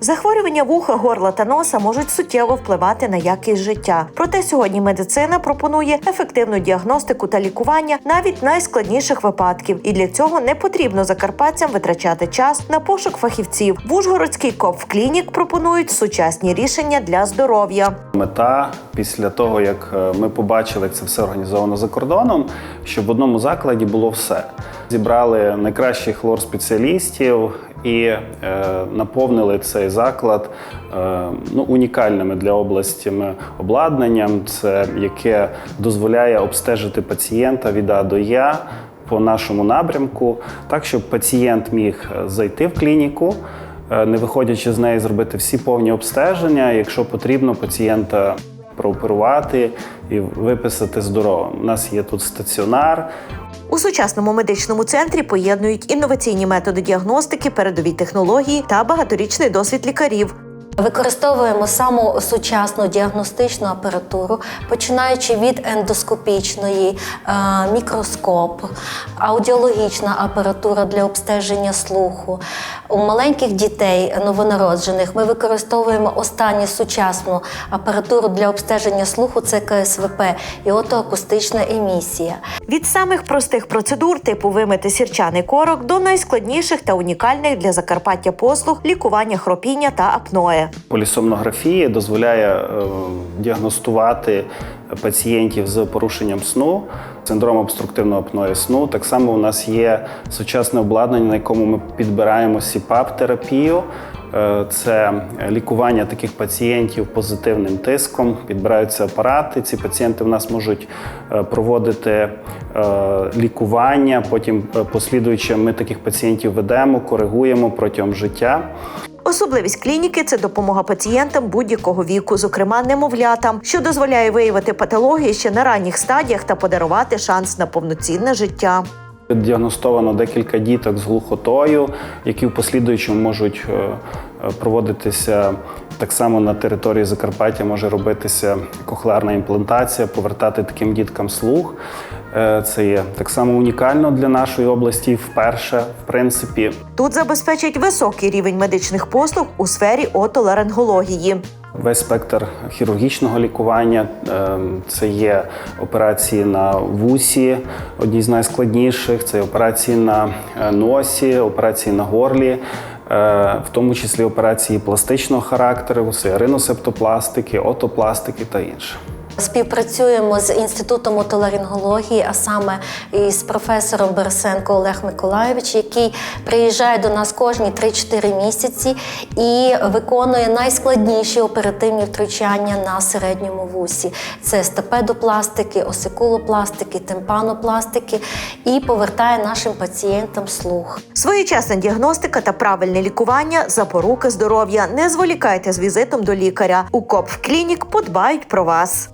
Захворювання вуха, горла та носа можуть суттєво впливати на якість життя. Проте сьогодні медицина пропонує ефективну діагностику та лікування навіть найскладніших випадків, і для цього не потрібно закарпатцям витрачати час на пошук фахівців. В Ужгородський КОП клінік пропонують сучасні рішення для здоров'я. Мета після того, як е, ми побачили, як це все організовано за кордоном, щоб в одному закладі було все. Зібрали найкращих лор-спеціалістів і е, наповнили цей заклад е, ну, унікальними для області обладнанням, це яке дозволяє обстежити пацієнта від А до Я по нашому напрямку, так щоб пацієнт міг е, зайти в клініку. е, Не виходячи з неї, зробити всі повні обстеження. Якщо потрібно, пацієнта прооперувати і виписати здоровим. У нас є тут стаціонар, У сучасному медичному центрі поєднують інноваційні методи діагностики, передові технології та багаторічний досвід лікарів. Використовуємо саму сучасну діагностичну апаратуру, починаючи від ендоскопічної, е, мікроскоп, аудіологічна апаратура для обстеження слуху. У маленьких дітей новонароджених ми використовуємо останню сучасну апаратуру для обстеження слуху це КСВП і отоакустична емісія. Від самих простих процедур, типу вимити сірчаний корок, до найскладніших та унікальних для Закарпаття послуг лікування хропіння та апноe. Полісомнографія дозволяє е, діагностувати пацієнтів з порушенням сну, синдром обструктивного апної сну. Так само у нас є сучасне обладнання, на якому ми підбираємо СІПАП-терапію. Е, Це лікування таких пацієнтів позитивним тиском. Підбираються апарати. Ці пацієнти в нас можуть е, проводити е, лікування. Потім послідуючи, ми таких пацієнтів ведемо, коригуємо протягом життя. Особливість клініки це допомога пацієнтам будь-якого віку, зокрема немовлятам, що дозволяє виявити патології ще на ранніх стадіях та подарувати шанс на повноцінне життя. Діагностовано декілька діток з глухотою, які в послідуючому можуть е, проводитися так само на території Закарпаття, може робитися кохлеарна імплантація, повертати таким діткам слух. Е, Це є так само унікально для нашої області, вперше, в принципі. Тут забезпечать високий рівень медичних послуг у сфері отоларингології. Весь спектр хірургічного лікування Ем, це є операції на вусі, одні з найскладніших. Це операції на е, носі, операції на горлі, е, в тому числі операції пластичного характеру, це риносептопластики, отопластики та інше. Співпрацюємо з інститутом отоларингології, а саме із професором Берсенко Олег Миколайович, який приїжджає до нас кожні 3-4 місяці і виконує найскладніші оперативні втручання на середньому вусі. Це стапедопластики, осикулопластики, темпанопластики і повертає нашим пацієнтам слух. Своєчасна діагностика та правильне лікування запорука здоров'я. Не зволікайте з візитом до лікаря. У КОП клінік подбають про вас.